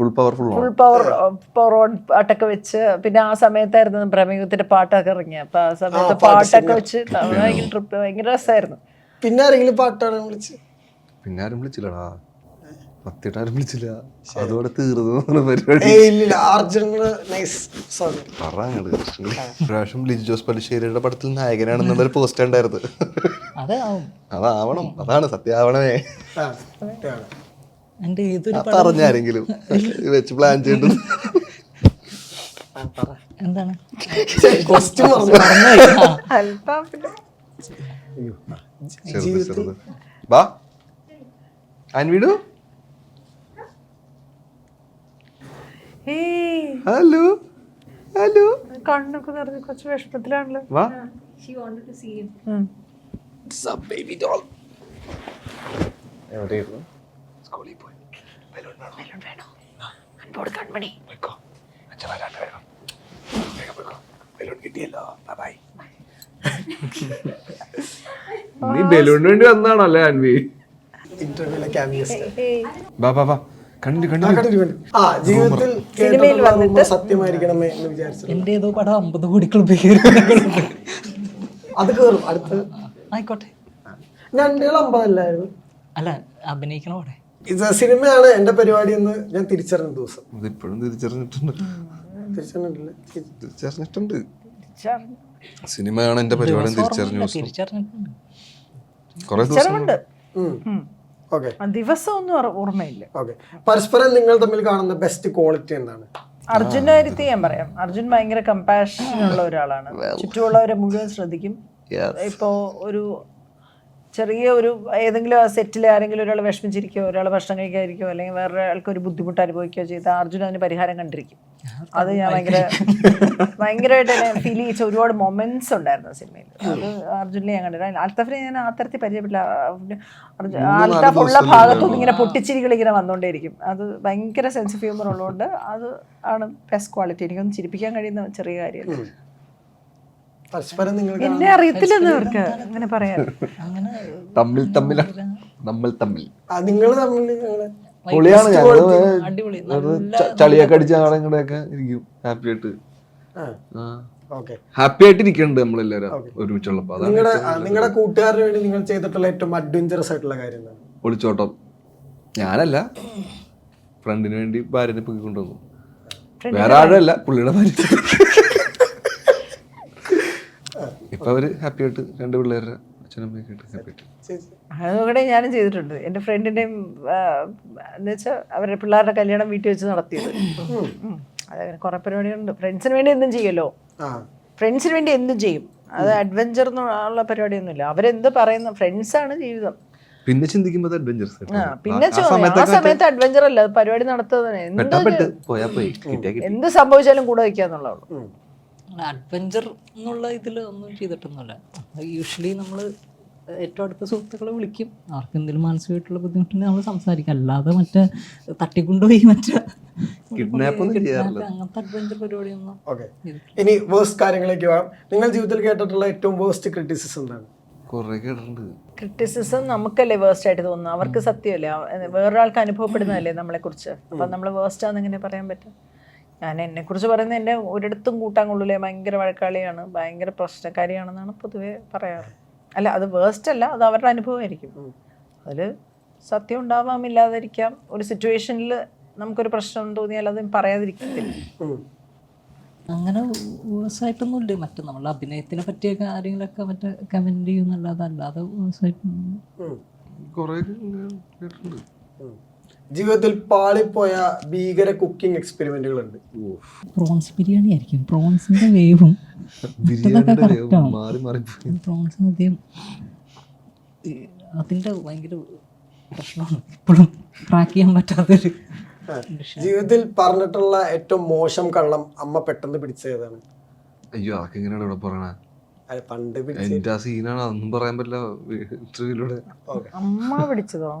Full powerful full power power on പാട്ടൊക്കെ വെച്ച് പിന്നെ ആ സമയത്തായിരുന്നു പ്രമേഹത്തിന്റെ പാട്ടൊക്കെ ഇറങ്ങി അപ്പൊ ആ സമയത്ത് പാട്ടൊക്കെ വെച്ച് ഭയങ്കര ട്രിപ്പ് ഭയങ്കര രസമായിരുന്നു പിന്നെ ആരെങ്കിലും പാട്ടാണ് വിളിച്ച്? പിന്നെ ആരും വിളിച്ചില്ലടാ. ആരും വിളിച്ചില്ല. അതോടെ തീർന്നു എന്ന് പരിപാടി. പ്രാവശ്യം ലിജി ജോസ് പല്ലിശ്ശേരിയുടെ പടത്തിൽ നായകനാണെന്നുള്ളൊരു പോസ്റ്റ് ഉണ്ടായിരുന്നു അതാവും അതാവണം. അതാണ് സത്യാവണമേ. എന്റെ ഏതൊരു പറഞ്ഞാരെങ്കിലും വെച്ച് പ്ലാൻ എന്താണ്? അൻവിടു ഹലോ? ഹലോ? കണ്ണൊക്കെ നിറഞ്ഞ് കുറച്ച് വിഷമത്തിലാണല്ലോ. വാ. ഉം. ബേബി ഡോൾ എവിടെയായിരുന്നു? സ്കൂളിൽ പോയി. അൻപോട് കൺമണി പോയിക്കോ അച്ഛൻ വരാണ്ട് വേഗം വേഗം പോയിക്കോ ബലൂൺ കിട്ടിയല്ലോ ബൈ നീ ബലൂണിന് വേണ്ടി വന്നാണോ അല്ലേ അൻവി ഇന്റർവ്യൂലെ ക്യാമിയസ് ബാ ബാ ബാ കണ്ടു കണ്ടു ആ ജീവിതത്തിൽ കേട്ടിട്ടുള്ള rumor സത്യമായിരിക്കണമേ എന്ന് വിചാരിച്ചു എന്റെ ഏതോ പടം അമ്പത് കോടി ക്ലബ് അത് കേറും. അടുത്ത് ആയിക്കോട്ടെ. ഞണ്ടുകൾ അമ്പതല്ലായിരുന്നു. അല്ല അഭിനയിക്കണ പടേ. ഇത് സിനിമയാണ് എന്റെ പരിപാടി എന്ന് ഞാൻ തിരിച്ചറിഞ്ഞ ദിവസം. ഇപ്പോഴും തിരിച്ചറിഞ്ഞിട്ടുണ്ട്. തിരിച്ചറിഞ്ഞിട്ടില്ല. തിരിച്ചറിഞ്ഞിട്ടുണ്ട്. സിനിമയാണ് എന്റെ പരിപാടി തിരിച്ചറിഞ്ഞു തിരിച്ചറിഞ്ഞിട്ടുണ്ട്. കുറെ ദിവസം ഉണ്ട് ഓക്കെ. ആ ദിവസം ഒന്നും ഓർമ്മയില്ല. ഓക്കെ. പരസ്പരം നിങ്ങൾ തമ്മിൽ കാണുന്ന ബെസ്റ്റ് ക്വാളിറ്റി എന്താണ്? അർജുനെ കാര്യത്തിൽ ഞാൻ പറയാം. അർജുൻ ഭയങ്കര കമ്പാഷൻ ഉള്ള ഒരാളാണ്. ചുറ്റുമുള്ളവരെ മുഴുവൻ ശ്രദ്ധിക്കും. ഇപ്പോ ഒരു ചെറിയ ഒരു ഏതെങ്കിലും ആ സെറ്റിൽ ആരെങ്കിലും ഒരാൾ വിഷമിച്ചിരിക്കോ ഒരാൾ ഭക്ഷണം കഴിക്കാതിരിക്കോ അല്ലെങ്കിൽ വേറെ ആൾക്ക് ഒരു ബുദ്ധിമുട്ട് അനുഭവിക്കുകയോ ചെയ്ത അർജുൻ അതിന് പരിഹാരം കണ്ടിരിക്കും. അത് ഞാൻ ഭയങ്കര ഭയങ്കരമായിട്ട് ഫീൽ ചെയ്യിച്ച ഒരുപാട് മൊമെന്റ്സ് ഉണ്ടായിരുന്നു സിനിമയിൽ അത് അർജുനെ ഞാൻ കണ്ടില്ല. അൽത്തഫിനെ ഞാൻ ആ തരത്തിൽ പരിചയപ്പെട്ടില്ല. അർജുൻ അൽത്താഫ് ഉള്ള ഭാഗത്തുനിന്ന് ഇങ്ങനെ പൊട്ടിച്ചിരികൾ ഇങ്ങനെ വന്നുകൊണ്ടേയിരിക്കും അത് ഭയങ്കര സെൻസ് ഓഫ് ഹ്യൂമർ ഉള്ളതുകൊണ്ട് അത് ആണ് ബെസ്റ്റ് ക്വാളിറ്റി എനിക്കൊന്ന് ചിരിപ്പിക്കാൻ കഴിയുന്ന ചെറിയ കാര്യമല്ല. പരസ്പരം നിങ്ങൾ എന്നെ അറിയത്തില്ലെന്ന് അവർക്ക് അങ്ങനെ പറയാൻ. അങ്ങനെ തമ്മിൽ തമ്മിലാണ് നമ്മൾ തമ്മിൽ. നിങ്ങൾ തമ്മിൽ നിങ്ങൾ. പൊളിയാണ് ഞങ്ങൾ ചളിയൊക്കെ അടിച്ച് അവിടെ ഇങ്ങടെയൊക്കെ ഇരിക്കും. ഹാപ്പി ആയിട്ട്. ആ. ഓക്കെ ഹാപ്പി ആയിട്ട് ഇരിക്കുന്നുണ്ട് നമ്മളെല്ലാരും ഒരുമിച്ചുള്ളപ്പോ. നിങ്ങളുടെ നിങ്ങളുടെ കൂട്ടുകാരന് വേണ്ടി നിങ്ങൾ ചെയ്തിട്ടുള്ള ഏറ്റവും അഡ്വഞ്ചറസ് ആയിട്ടുള്ള കാര്യം എന്താണ്? ഒളിച്ചോട്ടം. ഞാനല്ല. ഫ്രണ്ടിന് വേണ്ടി ഭാര്യനെ പൊക്കി കൊണ്ടുവന്നു വേറെ ആഴല്ല പുള്ളിയുടെ ഭാര്യ. ഇപ്പൊ അവർ ഹാപ്പി ആയിട്ട് രണ്ട് പിള്ളേരുടെ അച്ഛനമ്മയൊക്കെ ആയിട്ട് ഹാപ്പി ആയിട്ട്. ചേച്ചി അതുകൂടെ ഞാനും ചെയ്തിട്ടുണ്ട്. എന്റെ ഫ്രണ്ടിന്റെയും എന്ന് വെച്ചാൽ അവരുടെ പിള്ളേരുടെ കല്യാണം വീട്ടിൽ വെച്ച് നടത്തിയത്. അതങ്ങനെ കുറെ പരിപാടികളുണ്ട് ഫ്രണ്ട്സിന് വേണ്ടി എന്തും ചെയ്യല്ലോ ഫ്രണ്ട്സിന് വേണ്ടി എന്തും ചെയ്യും. അത് അഡ്വഞ്ചർ എന്നുള്ള പരിപാടിയൊന്നുമില്ല. അവരെന്ത് പറയുന്ന? ആണ് ജീവിതം. പിന്നെ ചിന്തിക്കുമ്പോൾ അഡ്വഞ്ചർ പിന്നെ ആ സമയത്ത് അഡ്വഞ്ചർ അല്ല. പരിപാടി നടത്തുന്നതിന് എന്ത് സംഭവിച്ചാലും കൂടെ വയ്ക്കാന്നുള്ളൂ അഡ്വഞ്ചർ എന്നുള്ള ഇതിൽ ഒന്നും ചെയ്തിട്ടൊന്നുമില്ല. യൂഷ്വലി നമ്മൾ ഏറ്റവും അടുത്ത സുഹൃത്തുക്കളെ വിളിക്കും. അവർക്ക് എന്തെങ്കിലും മാനസികമായിട്ടുള്ള ബുദ്ധിമുട്ടുണ്ടെങ്കിൽ നമ്മൾ സംസാരിക്കും. അല്ലാതെ മറ്റേ തട്ടിക്കൊണ്ടുപോയി മറ്റേ. അങ്ങനത്തെ അഡ്വഞ്ചർ പരിപാടിയൊന്നും ഓക്കെ ഇനി വേസ്റ്റ് കാര്യങ്ങളിലേക്ക് പോകാം. നിങ്ങൾ ജീവിതത്തിൽ കേട്ടിട്ടുള്ള ഏറ്റവും വേസ്റ്റ് ക്രിറ്റിസിസം എന്താണ്? ക്രിറ്റിസിസം നമുക്കല്ലേ വേസ്റ്റ് ആയിട്ട് തോന്നുന്നു അവർക്ക് സത്യമല്ലേ? വേറൊരാൾക്ക് അനുഭവപ്പെടുന്നതല്ലേ നമ്മളെ കുറിച്ച് അപ്പൊ നമ്മൾ വേസ്റ്റ് ആണെന്ന് എങ്ങനെ പറയാൻ പറ്റും? ഞാൻ എന്നെ കുറിച്ച് പറയുന്നത് എന്നെ ഒരിടത്തും കൂട്ടാൻ കൊള്ളൂലേ ഭയങ്കര വഴക്കാളിയാണ്. ഭയങ്കര പ്രശ്നക്കാരിയാണെന്നാണ് പൊതുവെ പറയാറ്. അല്ല അത് വേസ്റ്റ് അല്ല അത് അവരുടെ അനുഭവമായിരിക്കും. അതിൽ സത്യം ഉണ്ടാവാം ഇല്ലാതിരിക്കാം. ഒരു സിറ്റുവേഷനിൽ നമുക്കൊരു പ്രശ്നം തോന്നിയാൽ അത് പറയാതിരിക്കത്തില്ല. അങ്ങനെ അങ്ങനെ വേഴ്സായിട്ടൊന്നുമില്ല മറ്റേ നമ്മൾ അഭിനയത്തിനെ പറ്റിയ കാര്യങ്ങളൊക്കെ മറ്റേ കമന്റ് ചെയ്യുന്നല്ലാതെ അല്ലാതെ വേഴ്സായിട്ടൊന്നും കുറേ കേട്ടിട്ടുണ്ട്. ജീവിതത്തിൽ പാളിപ്പോയ ഭീകര കുക്കിംഗ് എക്സ്പെരിമെന്റുകൾ ഉണ്ട് പ്രോൺസ് ബിരിയാണി ആയിരിക്കും. പ്രോൺസിന്റെ വേവും. അതിന്റെ വേവ് മാറി മാറി പോയി. പ്രോൺസ് ആദ്യം അതിന്റെ ഭയങ്കര പ്രശ്നമാണ്. ഇപ്പോഴും ട്രാക്ക് ചെയ്യാൻ പറ്റാത്തൊരു ജീവിതത്തിൽ പറഞ്ഞിട്ടുള്ള ഏറ്റവും മോശം കള്ളം അമ്മ പെട്ടെന്ന് പിടിച്ചതാണ് അയ്യോ അതൊക്കെ എങ്ങനെയാണ് ഇവിടെ പറയണേ? പണ്ട് പിടിച്ച എന്റെ ആ സീനാണ് അതൊന്നും പറയാൻ പറ്റില്ല. ഇന്റർവ്യൂലൂടെ അമ്മ പിടിച്ചതോ?